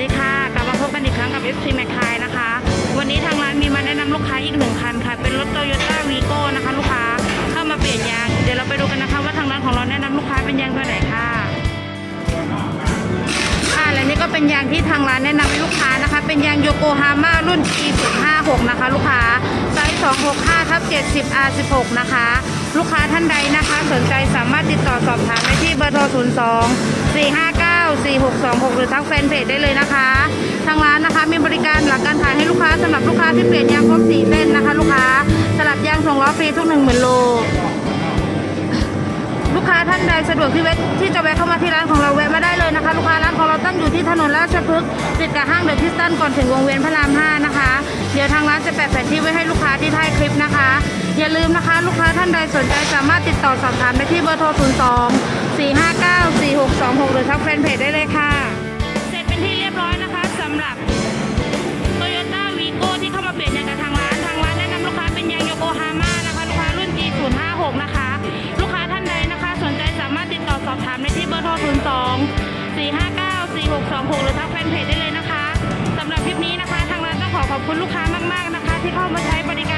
ดีค่ะ กลับมาพบกันอีกครั้งกับ FC m a c คายนะคะ วันนี้ทางร้านมีมาแนะนำลูกค้าอีกหนึ่งคันค่ะ เป็นรถ Toyota Vigo นะคะ ลูกค้าเข้ามาเปลี่ยนยาง เดี๋ยวเราไปดูกันนะคะ ว่าทางร้านของเราแนะนำลูกค้าเป็นยางตัวไหนค่ะ ค่ะ และนี่ก็เป็นยางที่ทางร้านแนะนำให้ลูกค้านะคะ เป็นยางโยโกฮาม่ารุ่น G056 นะคะ ลูกค้าไซส์265ทับ70 R16 นะคะ ลูกค้าท่านใดนะคะ สนใจสามารถติดต่อสอบถามได้ที่เบอร์โทร02 459 4626 หรือทักแฟนเพจได้เลยนะคะ ทางร้านนะคะมีบริการหลังการขายให้ลูกค้าสำหรับลูกค้าที่เปลี่ยนยางครบ4เส้นนะคะ ลูกค้าสลับยางส่งล้อฟรีทุก10,000โลลูกค้าท่านใดสะดวกที่เวทที่จะแวะเข้ามาที่ร้านของเราแวะมาได้เลยนะคะ ลูกค้าร้านของเราตั้งอยู่ที่ถนนราชพฤกษ์ติดกับห้างเดอะพิสตันก่อนถึงวงเวียนพระราม 5 นะคะ เดี๋ยวทางร้านจะแปะแผนที่ไว้ให้ลูกค้าที่ท้ายคลิปนะคะ อย่าลืมนะคะ ลูกค้าท่านใดสนใจสามารถติดต่อสอบถามได้ที่เบอร์โทร 02 459 4626 หรือทักแฟนเพจได้เลยค่ะ เสร็จเป็นที่เรียบร้อยนะคะสำหรับโตโยต้าวีโกที่เข้ามาเปลี่ยนยางกับทางร้าน ทางร้านแนะนำลูกค้าเป็นยางโยโกฮาม่านะคะ ลูกค้ารุ่น G056 นะคะ ลูกค้าท่านใดนะคะ สนใจสามารถติดต่อสอบถามได้ที่เบอร์โทร 02 459 4626 หรือทักแฟนเพจได้เลยนะคะสำหรับคลิปนี้นะคะ ทางร้านต้องขอขอบคุณลูกค้ามาก ๆนะคะ ที่เข้ามาใช้บริการ